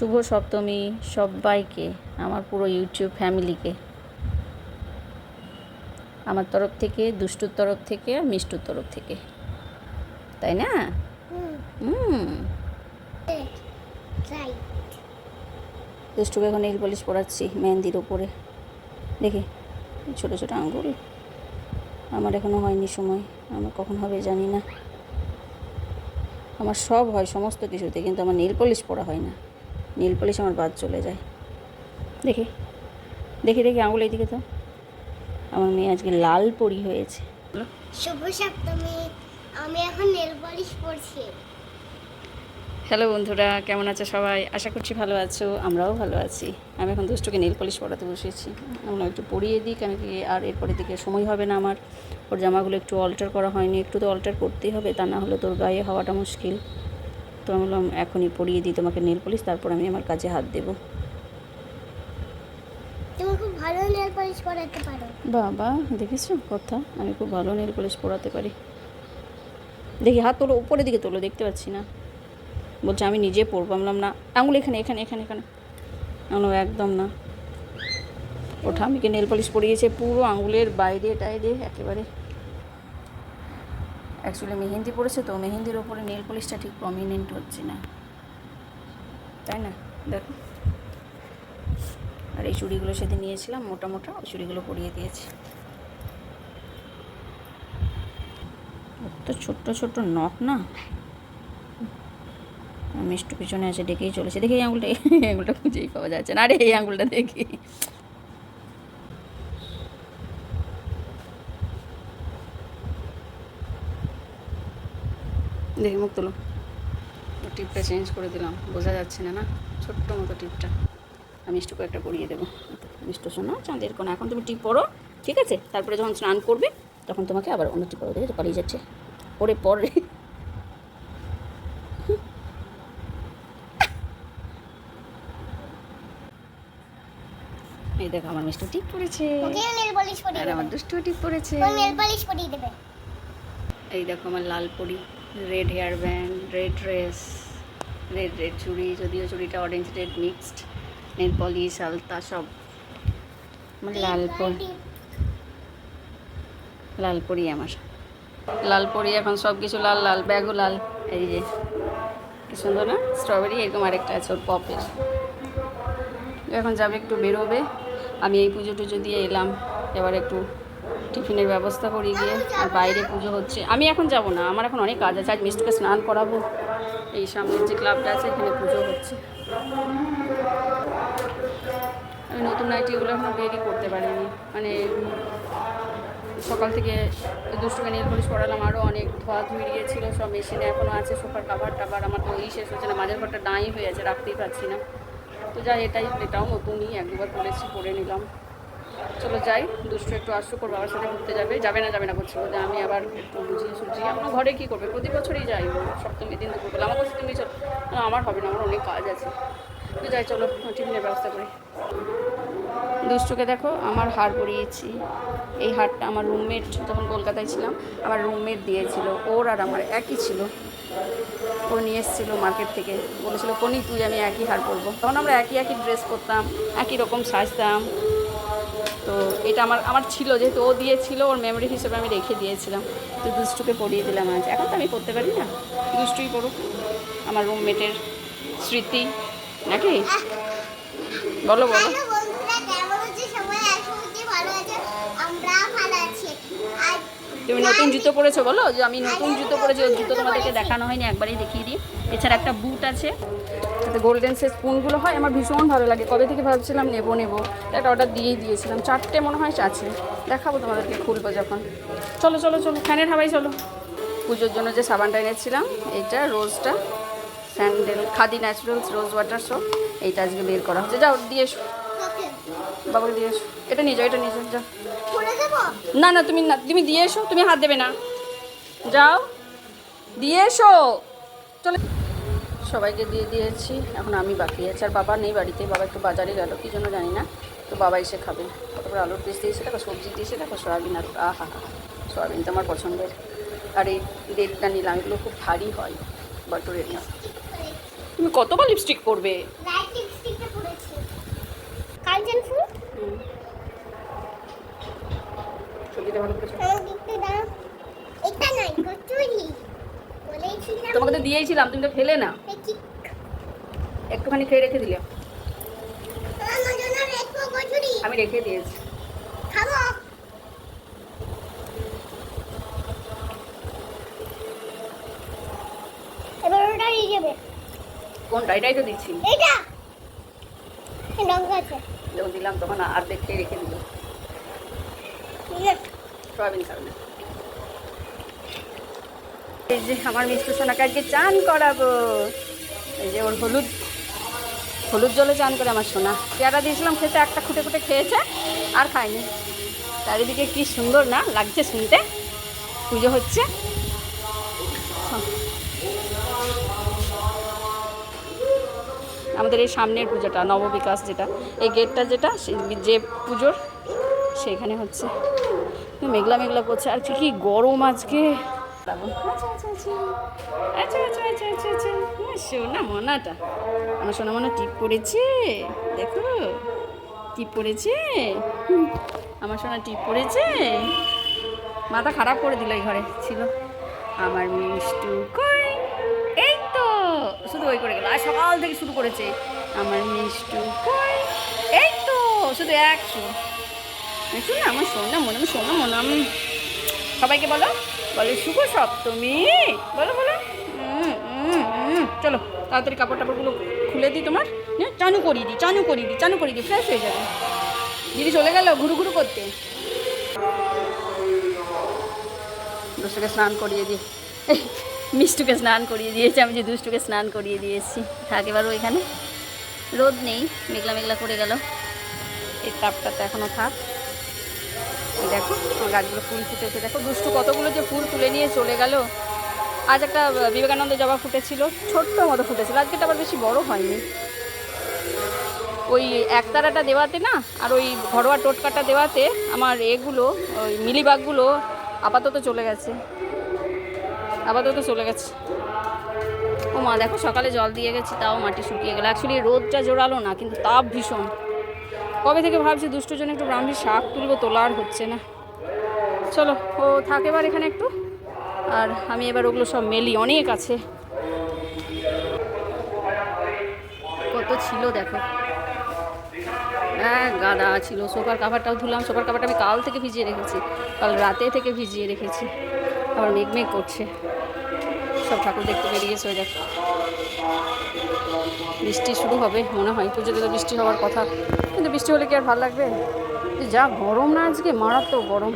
শুভ সপ্তমী সবাইকে আমার পুরো ইউটিউব ফ্যামিলিকে। আমার তরফ থেকে দুষ্টুর তরফ থেকে আর মিষ্টুর তরফ থেকে। তাই না? হুম। দুষ্টুকে এখন নীল পলিশ পরাচ্ছি মেহেন্দির ওপরে। দেখি ছোট ছোট আঙ্গুল। আমার এখনও হয়নি সময় আমার কখন হবে জানি না। আমার সব হয় সমস্ত কিছুতে কিন্তু আমার নীল পলিশ পরা হয় না। নীল পলিশ আমার বাদ চলে যায়। দেখি। দেখি দেখি আঙুল এইদিকে তো। আমার মেয়ে আজকে লাল পরি হয়েছে। শুভ সপ্তমী। আমি এখন নেল পলিশ পরছি। হ্যালো বন্ধুরা কেমন আছো সবাই? আশা করছি ভালো আছো আমরাও ভালো আছি। আমি এখন দুষ্টুকে নীল পলিশ পরাতে বসেছি। আমরা একটু পরিয়ে দিই কেন কি আর এরপরে দিকে সময় হবে না আমার। ওর জামাগুলো একটু অল্টার করা হয়নি একটু তো অল্টার করতেই হবে তা না হলে তোর গায়ে হওয়াটা মুশকিল। তো আমি বললাম এখনই পরিয়ে দিই তোমাকে নেল পলিশ তারপর আমি আমার কাজে হাত দেবো। তুমি খুব ভালো নেল পলিশ করাতে পারো। বাবা দেখেছ কথা? আমি খুব ভালো নেল পলিশ পরাতে পারি। দেখি হাত তোলো উপরের দিকে তোলো দেখতে পাচ্ছি না। বলছে আমি নিজে পরবো আমি বললাম না আঙুল এখানে এখানে এখানে এখানে। আঙুল একদম না। ওঠা আমিকে নেল পলিশ পরিয়েছে পুরো আঙুলের বাইরে টাইরে একেবারে। অ্যাকচুয়ালি মেহেন্দি পড়েছে তো, মেহেন্দির ওপরে নেল পলিশটা ঠিক প্রমিনেন্ট হচ্ছে না। তাই না? দেখো। আর এই চুড়িগুলো সেদিন নিয়েছিলাম, মোটা মোটা, ওই চুড়িগুলো পরিয়ে দিয়েছি। তো ছোট্ট ছোট্ট নখ না? মিষ্টু পিছনে আছে ডেকেই চলেছে। দেখি এই আঙুলটা এই আঙুলটা খুঁজেই পাওয়া যাচ্ছে না আরে এই আঙুলটা দেখি। দেখি মুখ তোলো। টিপটা চেঞ্জ করে দিলাম বোঝা যাচ্ছে না না? ছোট্ট মতো টিপটা। আমি মিষ্টুকে একটা পরিয়ে দেবো। মিষ্টু শোনো চাঁদের কোনো এখন তুমি টিপ পরো ঠিক আছে? তারপরে যখন স্নান করবে তখন তোমাকে আবার অন্য টিপ পরো দেখেছ পালিয়ে যাচ্ছে। পরে পরে এই দেখো আমার মিষ্টু টিপ পড়েছে। আর আমার দুষ্টু টিপ পড়েছে। এই দেখো আমার লাল পরি। Red hair band red dress red red চুড়ি যদিও চুড়িটা orange red mixed nail polish আলতা সব। আমার লাল লাল পরি আমার। লাল পরি এখন সব কিছু লাল লাল ব্যাগও লাল। এই যে কি সুন্দর না? স্ট্রবেরি এরকম আরেকটা আছে ওর পপের এখন যাবে একটু বেরোবে। আমি এই পুজো টুজো দিয়ে এলাম। এবার একটু টিফিনের ব্যবস্থা করি গিয়ে, আর বাইরে পুজো হচ্ছে। আমি এখন যাব না, আমার এখন অনেক কাজ আছে, আজ মিষ্টিকে স্নান করাবো। এই সামনের যে ক্লাবটা আছে, এখানে পুজো হচ্ছে। আমি নতুন নাইটিগুলো এখনও বেরি করতে পারিনি। মানে সকাল থেকে দুষ্টুকে নীল পলিশ করালাম আরও অনেক ধোয়া ধুয়ে গিয়েছিল, সব মেশিনে এখনও আছে, সোফার কাভার টাভার আমার তো ওই শেষ হচ্ছে না, মাঝের ঘরটা ডাঁই হয়ে আছে, রাখতেই পারছি না। তো যাই, এটাই, এটাও নতুনই এক দুবার করেছি করে নিলাম। চলো যাই, দুষ্টু একটু আসুক, ওর বাবার সাথে ঘুরতে যাবে। যাবে না যাবে না করছিল যে আমি আবার একটু বুঝিয়ে সুঝিয়ে আমার ঘরে কী করবে? প্রতি বছরই যাই সপ্তমী দিন দুপুরবেলা। আমার কাছে তুমি চলো। আমার হবে না, আমার অনেক কাজ আছে। তো যাই, চলো টিফিনের ব্যবস্থা করি। দুষ্টুকে দেখো, আমার হার পরিয়েছি। এই হারটা আমার রুমমেট, যখন কলকাতায় ছিলাম, আমার রুমমেট দিয়েছিল। ওর আর আমার একই ছিল। ও নিয়ে এসেছিল মার্কেট থেকে। বলেছিল কোনি তুই আমি একই হার পরবো। তখন আমরা একই একই ড্রেস করতাম, একই রকম সাজতাম। তো এটা আমার আমার ছিল যেহেতু ও দিয়েছিল ওর মেমোরি হিসেবে আমি রেখে দিয়েছিলাম। তো দুষ্টুকে পরিয়ে দিলাম আজ। এখন তো আমি করতে পারি না। দুষ্টুই পড়ুক। আমার রুমমেটের স্মৃতি। নাকি? বলো বলো। তুমি নতুন জুতো পরেছো বলো? যে আমি নতুন জুতো পরেছি জুতো তোমাদেরকে দেখানো হয়নি একবারই দেখিয়ে দিই। এছাড়া একটা বুট আছে। গোল্ডেন সে স্পুনগুলো হয় আমার ভীষণ ভালো লাগে। কবে থেকে ভাবছিলাম নেব নেব। একটা অর্ডার দিয়েই দিয়েছিলাম। চারটে মনে হয় আছে। দেখাবো তোমাদেরকে, খুলবো যখন। চলো চলো চলো। ফ্যানের হাওয়াই চলো। পুজোর জন্য যে সাবানটা এনেছিলাম, এইটা রোজটা sandal, Khadi naturals, rose water সব। এইটা আজকে বের করা হচ্ছে। যাও, দিয়ে এসো। বাবাকে দিয়ে এসো। এটা নিয়ে যাও, এটা নিয়ে যাও যাও। না না, তুমি না, তুমি দিয়ে এসো। তুমি হাত দেবে না। যাও। দিয়ে এসো। চলে সবাইকে দিয়ে দিয়েছি। এখন আমি বাকি আছি। আর বাবা নেই বাড়িতে। বাবা একটু বাজারে গেল কী জন্য জানি না। তো বাবা এসে খাবে। তারপরে আলুর পিস দিয়েছে। দেখো সবজি দিয়েছে। দেখো সয়াবিন আর আহা হা সয়াবিন তো আমার পছন্দের। আর এই ডেটটা নিলাম। এগুলো খুব ভারী হয়। বাটুরের না তুমি কতবার লিপস্টিক পরবে? সবজিটা ভালো করেছ আমার দিকতে দাও এটা নয় কচুরি বলেছিলাম তোমাকে তো দিয়েছিলাম তুমি তো ফেলে না একটুখানি খেয়ে রেখে দিলে। আমি রেখে দিয়েছি। কোনটা? এটাই তো দিচ্ছি। এটা লঙ্কা আছে। যখন দিলাম তখন অর্ধেক খেয়ে রেখে দিল। সয়াবিন কারণে এই যে আমার মিষ্টি সোনাকে চান করাবো। এই যে ওর হলুদ হলুদ জলে চান করে আমার সোনা। পেয়ারা দিয়েছিলাম, খেতে একটা খুঁটে খুঁটে খেয়েছে, আর খায়নি। চারিদিকে কি সুন্দর না, লাগছে শুনতে। পুজো হচ্ছে। আমাদের এই সামনের পুজোটা, নববিকাশ যেটা, এই গেটটা যেটা যে পুজোর সেখানে হচ্ছে। মেঘলা মেঘলা করছে, আর কি গরম আজকে। পাবো আচ্ছা আচ্ছা আচ্ছা আচ্ছা আচ্ছা আচ্ছা আচ্ছা না সোনা মোনাটা আমার সোনা মোনা টিপ পড়েছে। দেখো। টিপ পড়েছে। আমার সোনা টিপ পড়েছে। মাথা খারাপ করে দিল এই ঘরে, ছিল। আমার মিষ্টু কই? এই তো। শুধু ওই করে গেল। আর সকাল থেকে শুরু করেছে। আমার মিষ্টু কই? এই তো। শুধু একশো শুন না আমার সোনা মনে আমি সোনা মনে আমি সবাইকে বলো। বলো, শুভ সপ্তমী। বলো বলো। চলো, তাড়াতাড়ি কাপড় টাপড়গুলো খুলে দিই তোমার। চানু করিয়ে দিই, চানু করিয়ে দিই, চানু করিয়ে দিই ফ্রেশ হয়ে যাবে। দিদি চলে গেল ঘুরু ঘুরু করতে। দুষ্টুকে স্নান করিয়ে দিই মিষ্টুকে স্নান করিয়ে দিয়েছি, আমি যে দুষ্টুকে স্নান করিয়ে দিয়েছি থাক, এবার ওইখানে রোদ নেই, মেঘলা মেঘলা করে গেল। এই তাপটাতে এখনও থাক। দেখো গাছগুলো ফুল ফুটেছে। দেখো, দুষ্টু কতগুলো যে ফুল তুলে নিয়ে চলে গেল। আজ একটা বিবেকানন্দ জবা ফুটেছিল, ছোট্ট মতো ফুটেছিল। আজকেটা আবার বেশি বড় হয়নি। ওই একতারাটা দেওয়াতে না, আর ওই ঘরোয়া টোটকাটা দেওয়াতে আমার এগুলো, ওই মিলিবাগগুলো আপাতত চলে গেছে। আপাতত চলে গেছে। ও মা, দেখো, সকালে জল দিয়ে গেছি, তাও মাটি শুকিয়ে গেল। অ্যাকচুয়ালি রোদটা জোরালো না, কিন্তু তাপ ভীষণ। কবে থেকে ভাবছি দুষ্টুর জন্য একটু ব্রাহ্মীর শাক তুলবো তোলা আর হচ্ছে না। চলো, ও থাকে এবার এখানে একটু। আর আমি এবার ওগুলো সব মেলি, অনেক আছে। কত ছিল দেখো। হ্যাঁ গাদা ছিল সোফার কাভারটাও ধুলাম। সোফার কাভারটা আমি কাল থেকে ভিজিয়ে রেখেছি। কাল রাতে থেকে ভিজিয়ে রেখেছি। আবার মেঘ মেঘ করছে। সব ঠাকুর দেখতে বেরিয়েছে ওই দেখো। বৃষ্টি শুরু হবে, মনে হয় পুজোতে তো বৃষ্টি হওয়ার কথা। কিন্তু বৃষ্টি হলে কি আর ভালো লাগবে? যা গরম না আজকে, মারাত্মক গরম।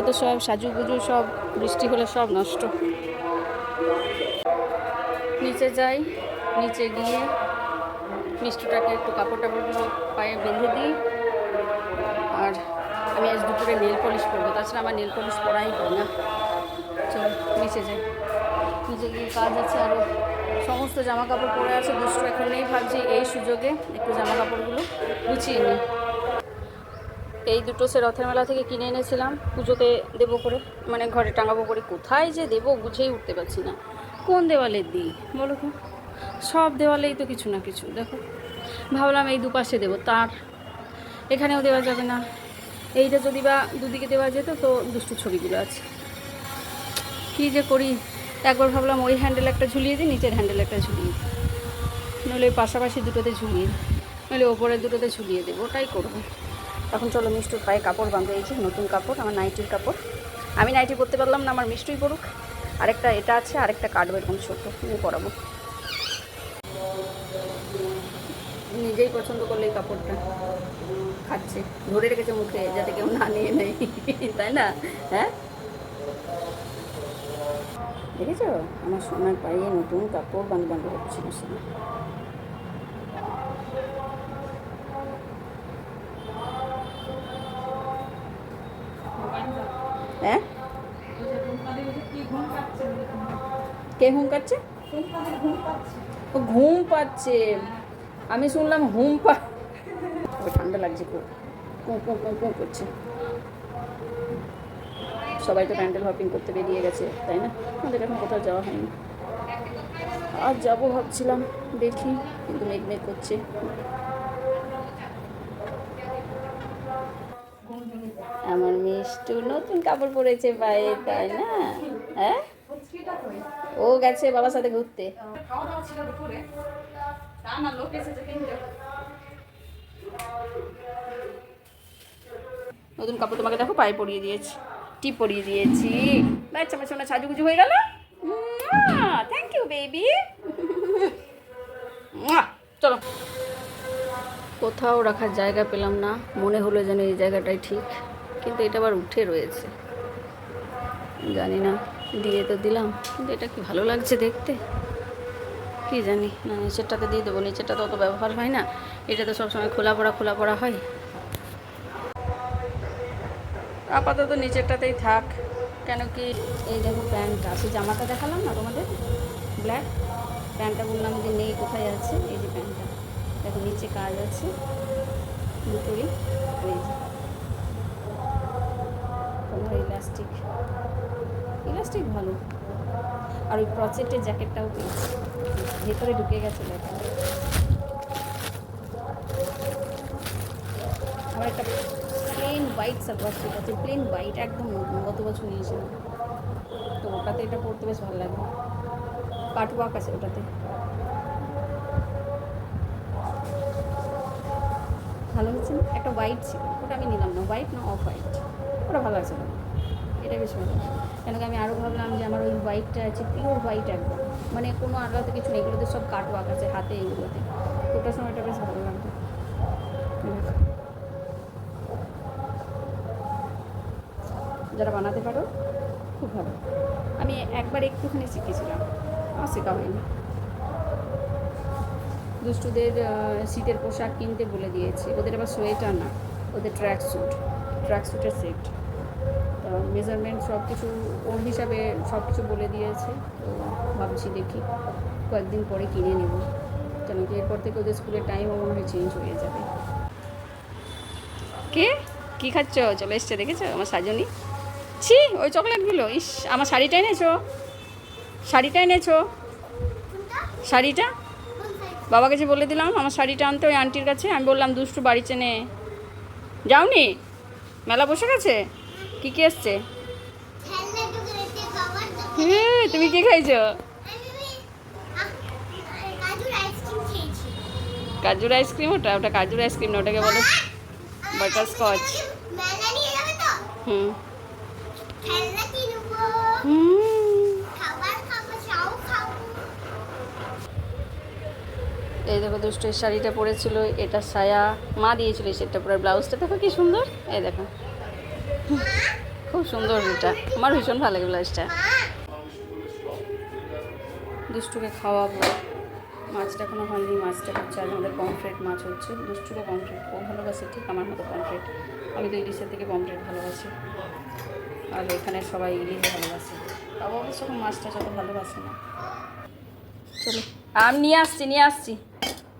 এত সব সাজু গুজু সব, বৃষ্টি হলে সব নষ্ট। নিচে যাই, নিচে গিয়ে মিষ্টুটাকে একটু কাপড় টাপড়গুলো পায়ে বেঁধে দিই। আর আমি আজ দুপুরে নেল পলিশ করব তাছাড়া আমার নেল পলিশ পরাই হয় না। চল, নিচে যাই। নিচে গিয়ে কাজ আছে আরও সমস্ত জামা কাপড় পরে আছে, দুষ্টু এখন নেই ভাবছি এই সুযোগে একটু জামা কাপড়গুলো গুছিয়ে নিই। এই দুটো সে রথের মেলা থেকে কিনে এনেছিলাম, পুজোতে দেবো করে মানে ঘরে টাঙাবো করে। কোথায় যে দেবো বুঝেই উঠতে পারছি না। কোন দেওয়ালে দিই বলো তো। সব দেওয়ালেই তো কিছু না কিছু, দেখো। ভাবলাম এই দুপাশে দেবো, তার এখানেও দেওয়া যাবে না। এইটা যদি বা দুদিকে দেওয়া যেত তো দুষ্টু ছবিগুলো আছে। কী যে করি? একবার ভাবলাম ওই হ্যান্ডেল একটা ঝুলিয়ে দিই, নিচের হ্যান্ডেল একটা ঝুলিয়ে দিই। নইলে পাশাপাশি দুটোতে ঝুলিয়ে দিই, নইলে ওপরের দুটোতে ঝুলিয়ে দেবো, ওটাই করব। এখন চলো মিষ্টুর পায়ে কাপড় বাঁধতে এই যে নতুন কাপড়, আমার নাইটির কাপড়। আমি নাইটি পরতে পারলাম না, আমার মিষ্টুই পড়ুক আরেকটা এটা আছে, আরেকটা কাটবো এরকম ছোটো নিয়ে পরাবো। নিজেই পছন্দ করলে এই কাপড়টা খাচ্ছে। ধরে রেখেছে মুখে, যাতে কেউ না নিয়ে নেই তাই না? হ্যাঁ? দেখেছ? আমার সোনার পায়ে নতুন কাপড় বান্ধ বান্ধব হচ্ছে আমার হ্যাঁ? কে ঘুম কাটছে ও ঘুম পাচ্ছে। আমি শুনলাম ঘুম পা ঠান্ডা লাগছে খুব। কু কু কু করছে। সবাই তো প্যান্ডেল হপিং করতে বেরিয়ে গেছে, তাই না? আমাদের এখন কোথাও যাওয়া হয়নি। আর যাব ভাবছিলাম, দেখি, কিন্তু মেঘ মেঘ করছে। আমার মিষ্টু নতুন কাপড় পরেছে পায়ে তাই না? হ্যাঁ? ও গেছে বাবার সাথে ঘুরতে। নতুন কাপড় তোমাকে দেখো, পায়ে পরিয়ে দিয়েছি। টিপ পরিয়ে দিয়েছি। বাচ্চা আমার সোনা সাজুগুজু হয়ে গেল? থ্যাংক ইউ বেবি চলো। কোথাও রাখার জায়গা পেলাম না, মনে হলো যেন এই জায়গাটাই ঠিক, কিন্তু এটা আবার উঠে রয়েছে। জানি না, দিয়ে তো দিলাম, কিন্তু এটা কি ভালো লাগছে দেখতে? কি জানি, না, নিচেরটাতে দিয়ে দেবো নিচেরটা তো অত ব্যবহার হয় না এটা তো সবসময় খোলা পড়া খোলা পড়া হয়। আপাতত নিচেরটাতেই থাক। কেন কি এই দেখো প্যান্টটা, সেই জামাটা দেখালাম না তোমাদের? ব্ল্যাক প্যান্টটা বললাম যে নেই, কোথায় আছে? এই যে প্যান্টটা। দেখো, নিচে কাজ আছে। যে। তোমার ইলাস্টিক ইলাস্টিক ভালো। আর ওই ক্রচেটের জ্যাকেটটাও পেয়েছি। ভেতরে ঢুকে গেছে দেখো। আমার একটা হোয়াইট সালোয়ার স্যুট আছে প্লেন হোয়াইট একদম গত বছর নিয়েছিলাম। তো ওটাতে এটা পরতে বেশ ভালো লাগবে কাটওয়ার্ক আছে ওটাতে। ভালো হচ্ছে না? একটা হোয়াইট ছিল ওটা আমি নিলাম না হোয়াইট না অফ হোয়াইট ওটা ভালো আছে। এটা বেশ ভালো কেন কি আমি আরও ভাবলাম যে আমার ওই হোয়াইটটা আছে পিওর হোয়াইট একদম। মানে কোনো আলাদা কিছু নেই, এগুলোতে সব কাটওয়ার্ক আছে, হাতে এইগুলোতে তো ওটার সময় এটা বেশ ভালো লাগবে যারা বানাতে পারো, খুব ভালো। আমি একবার একটুখানি শিখেছিলাম, আমার শেখা হয়নি। দুষ্টুদের শীতের পোশাক কিনতে বলে দিয়েছি। ওদের আবার সোয়েটার না, ওদের ট্র্যাক স্যুট ট্র্যাক স্যুটের সেট তো মেজারমেন্ট সব কিছু ওর হিসাবে সব কিছু বলে দিয়েছে। তো ভাবছি দেখি, কয়েকদিন পরে কিনে নেব। কেন কি এরপর থেকে ওদের স্কুলের টাইমও মনে হয় চেঞ্জ হয়ে যাবে। কে? কী খাচ্ছ? চলে এসছে, দেখেছ? আমার সাজনি। ছি ওই চকলেটগুলো। ইস আমার শাড়িটা এনেছো? শাড়িটা এনেছো? শাড়িটা? বাবাকে যে বলে দিলাম আমার শাড়িটা আনতে ওই আন্টির কাছে। আমি বললাম দুষ্টু বাড়ি চেনে। যাওনি? মেলা বসে গেছে? কি কি এসছে? খেলনা দোকানেতে বাবার দোকানে হে, তুমি কি খাইছো? কাজুর আইসক্রিম ওটা ওটা কাজুর আইসক্রিম না ওটাকে বলে বাটারস্কচ হুম খেলনা কিনবো হুম খাবার খাব চাও খাব এই দেখো দুষ্ট শাড়িটা পরেছিল, এটা সায়া। মা দিয়েছিল সেটটা পরে ব্লাউজটা। দেখো কি সুন্দর। এই দেখো। খুব সুন্দর এটা। আমার ভীষণ ভালো লাগে ব্লাউজটা। দুষ্টুকে খাওয়াবো। মাছটা এখনও হয়নি, মাছটা হচ্ছে আর আমাদের পমফ্রেট মাছ হচ্ছে। দুষ্টুকে পমফ্রেট ও ভালোবাসে ঠিক, আমার মতো পমফ্রেট আমি তো ইলিশের থেকে পমফ্রেট ভালোবাসি। আর এখানে সবাই ইলিশ ভালোবাসে। বাবা অবশ্য এখন মাছটা যত ভালোবাসে না। চলো, আমি নিয়ে আসছি নিয়ে আসছি।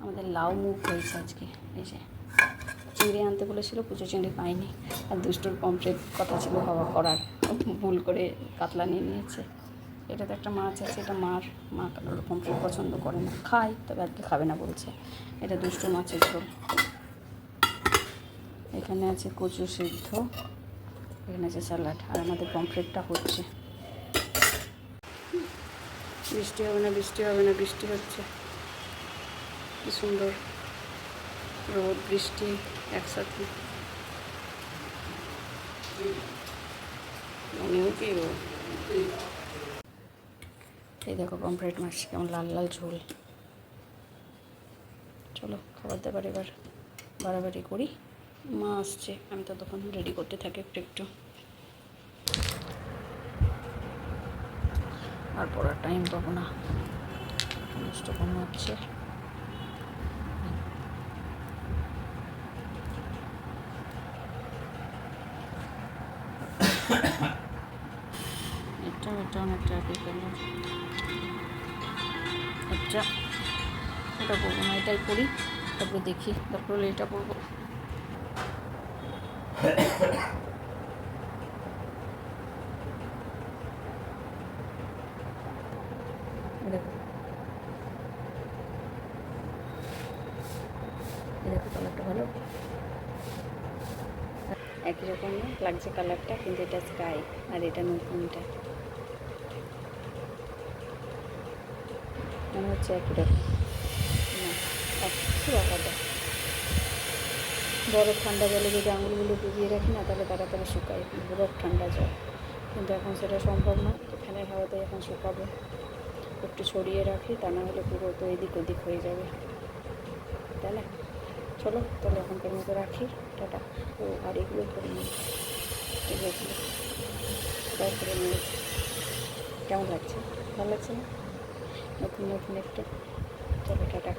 আমাদের লাউ মুখ হয়েছে আজকে, এই যে চিংড়ি আনতে বলেছিল পুজো চিংড়ি পাইনি। আর দুষ্টুর পমফ্রেট কথা ছিল হওয়া করার। ভুল করে কাতলা নিয়ে নিয়েছে। এটা তো একটা মাছ আছে, এটা মার, মা ওরকম পছন্দ করে না। খায়, তবে আজকে খাবে না বলছে। এটা দুষ্টু মাছের ঝোল। এখানে আছে কচু সিদ্ধ, এখানে আছে স্যালাড, আর আমাদের পমফ্রেটটা হচ্ছে। বৃষ্টি হবে না, বৃষ্টি হবে না, বৃষ্টি হচ্ছে। কি সুন্দর রোদ, বৃষ্টি একসাথে। মনেও কি এই দেখো পমফ্রেট মাছ, কেমন লাল লাল ঝোল। চলো খাবার দাবার এবার বাড়াবাড়ি করি। মা আসছে, আমি তো তখন রেডি করতে থাকি একটু একটু। আর পড়ার টাইম পাবো না। নষ্ট কম হচ্ছে। ট্রাফিকের আচ্ছা এটা করব না, এটাই করি, তারপর দেখি, তারপরে এটা করব। দেখো। কালারটা ভালো। একই রকম লাগছে কালারটা কিন্তু এটা স্কাই আর এটা নতুনটা মনে হচ্ছে একই রকম। না একটু আলাদা। বরফ ঠান্ডা জলে যদি আঙুলগুলো ডুবিয়ে রাখি না, তাহলে তাড়াতাড়ি শুকায়। বরফ ঠান্ডা জল। কিন্তু এখন সেটা সম্ভব না। ফ্যানের হাওয়াতে এখন শুকাবো। একটু ছড়িয়ে রাখি, তা না হলে পুরো তো এদিক ওদিক হয়ে যাবে। তাই না? চলো, তাহলে এখনকার মতো রাখি। টাটা। ও, আর এগুলো করে নিই। এগুলো করে নিয়েছি কেমন লাগছে? ভালো লাগছে না? নতুন নতুন একটা চলো টাটা।